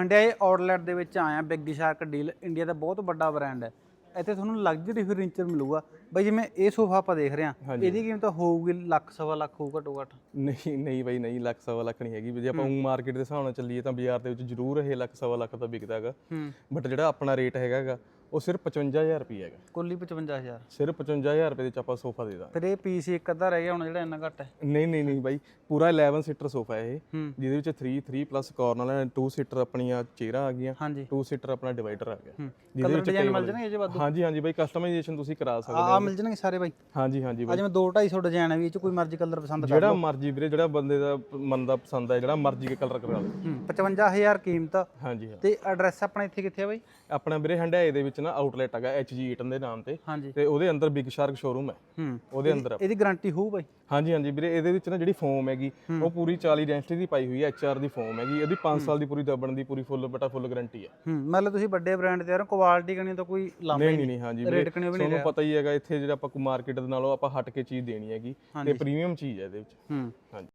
ਹੰਡਿਆਏ outlet ਦੇ ਵਿੱਚ ਆਇਆ ਬਿਗ ਸ਼ਾਰਕ ਡੀਲ ਇੰਡੀਆ ਦਾ ਬਹੁਤ ਵੱਡਾ ਬ੍ਰਾਂਡ ਹੈ। ਇੱਥੇ ਤੁਹਾਨੂੰ ਲਗਜ਼ਰੀ ਫਰਨੀਚਰ ਮਿਲੂਗਾ। ਬਈ ਜਿਵੇਂ ਇਹ ਸੋਫਾ ਆਪਾਂ ਦੇਖ ਰਹੇ ਹਾਂ ਇਹਦੀ ਕੀਮਤ ਹੋਊਗੀ ਲੱਖ ਸਵਾ ਲੱਖ ਹੋਊ ਘੱਟੋ ਘੱਟ। ਨਹੀਂ ਨਹੀਂ ਬਾਈ ਨਹੀਂ ਲੱਖ ਸਵਾ ਲੱਖ ਨਹੀਂ ਹੈਗੀ। ਜੇ ਆਪਾਂ ਮਾਰਕੀਟ ਦੇ ਹਿਸਾਬ ਨਾਲ ਚੱਲੀਏ ਤਾਂ ਬਾਜ਼ਾਰ ਦੇ ਵਿੱਚ ਜ਼ਰੂਰ ਇਹ ਲੱਖ ਸਵਾ ਲੱਖ ਦਾ ਵਿਕਦਾ ਹੈਗਾ। ਬਟ ਜਿਹੜਾ ਆਪਣਾ ਰੇਟ ਹੈਗਾ ਹੈਗਾ ਉਹ ਸਿਰਫ 55000 ਰੁਪਏ ਹੈਗਾ। ਕੁੱਲੀ 55000 ਸਿਰਫ 55000 ਰੁਪਏ ਦੇ ਵਿੱਚ ਆਪਾਂ ਸੋਫਾ ਦੇ ਦਾਂਗੇ। ਫਿਰ ਇਹ ਪੀਸ ਇੱਕ ਅੱਧਾ ਰਹਿ ਗਿਆ ਹੁਣ ਜਿਹੜਾ ਇੰਨਾ ਘੱਟ ਹੈ। ਨਹੀਂ ਨਹੀਂ ਨਹੀਂ ਬਾਈ ਪੂਰਾ 11 ਸੀਟਰ ਸੋਫਾ ਹੈ ਇਹ ਹੂੰ। ਜਿਹਦੇ ਵਿੱਚ 3 3 ਪਲੱਸ ਕਾਰਨਰ ਹੈ 2 ਸੀਟਰ ਆਪਣੀਆਂ ਚੇਅਰਾਂ ਆ ਗਈਆਂ ਹਾਂਜੀ। 2 ਸੀਟਰ ਆਪਣਾ ਡਿਵਾਈਡਰ ਆ ਗਿਆ। ਹੂੰ। ਜਿਹਦੇ ਵਿੱਚ ਡਿਜ਼ਾਈਨ ਮਿਲ ਜਾਣਗੇ ਇਹ ਜੇ ਵਾਧੂ। ਹਾਂਜੀ ਹਾਂਜੀ ਬਾਈ ਕਸਟਮਾਈਜ਼ੇਸ਼ਨ ਤੁਸੀਂ ਕਰਾ ਸਕਦੇ ਆ ਮਿਲ ਜਾਣਗੇ ਸਾਰੇ ਬਾਈ। ਹਾਂਜੀ ਹਾਂਜੀ ਬਾਈ। ਜਿਵੇਂ 2 250 ਡਿਜ਼ਾਈਨ ਹੈ ਵੀ ਇਹ ਚ ਕੋਈ ਮਰਜ਼ੀ ਕਲਰ ਪਸੰਦ ਕਰ ਜਿਹੜਾ ਮਰਜ਼ੀ ਵੀਰੇ ਜਿਹੜਾ ਬੰਦੇ ਦਾ ਮਨ ਦਾ ਪਸੰਦ ਹੈ ਜਿਹੜਾ ਮਰਜ਼ੀ ਕੇ ਕਲਰ ਕਰਾ ਲਓ। ਹੂੰ 55000 ਕੀਮਤ। ਹਾਂਜੀ ਹਾਂ। ਤੇ ਐਡਰੈਸ ਆਪਣਾ ਇੱਥੇ ਕਿੱਥੇ ਆ ਬਾਈ? ਆਪਣਾ ਵੀਰੇ ਹੰਡਾਏ ਦੇ ਵਿੱਚ ਨਾ ਆਊਟਲੈਟ ਹੈਗਾ HG ਈਟਨ ਦੇ ਨਾਮ ਤੇ। ਹਾਂਜੀ। ਤੇ ਉਹਦੇ ਅੰਦਰ ਬਿਗ ਸ਼ਾਰਕ ਸ਼ੋਰੂਮ ਹੈ। ਹੂੰ। ਉਹਦੇ ਅੰਦਰ ਇਹਦੀ ਗਾਰੰਟੀ ਹੋਊ ਬਾਈ? ਹਾਂਜੀ ਹਾਂਜੀ ਵੀਰੇ ਇਹਦੇ ਵਿੱਚ ਨਾ ਜਿਹੜੀ ਫੋਮ ਹੈਗੀ ਉਹ ਪੂਰੀ 40 ਡੈਂਸਿਟੀ ਦੀ ਪਾਈ ਹੋਈ ਹੈ HR ਦੀ ਫੋਮ ਹੈਗੀ। ਇਹਦੀ 5 ਸਾਲ ਦੀ ਪੂਰੀ ਦਬਣ ਦੀ ਪੂਰੀ ਫੁੱਲ ਬਟਾ ਫੁੱਲ ਗਾਰੰਟੀ ਹੈ। ਹੂੰ ਮਤਲਬ ਤੁਸੀਂ ਵੱਡੇ ਬ੍ਰਾਂਡ ਤੇ ਯਾਰ ਕੁਆਲਿਟੀ ਕਣੀ ਤਾਂ ਕੋਈ ਲਾਂਭਾ ਨਹੀਂ ਨਹੀਂ ਨਹੀਂ। ਹਾਂਜੀ ਰੇਟ ਕਣੀ ਵੀ ਨਹੀਂ ਤੁਹਾਨੂੰ ਪਤਾ ਹੀ ਹੈਗਾ ਇੱਥੇ ਜਿਹੜਾ ਆਪਾਂ ਮਾਰਕੀਟ ਦੇ ਨਾਲੋਂ ਆਪਾਂ ਹਟ ਕੇ ਚੀਜ਼ ਦੇਣੀ ਹੈਗੀ। ਤੇ ਪ੍ਰੀਮੀਅਮ ਚੀਜ਼ ਹੈ ਇਹਦੇ ਵਿੱਚ। ਹੂੰ। ਹਾਂਜੀ।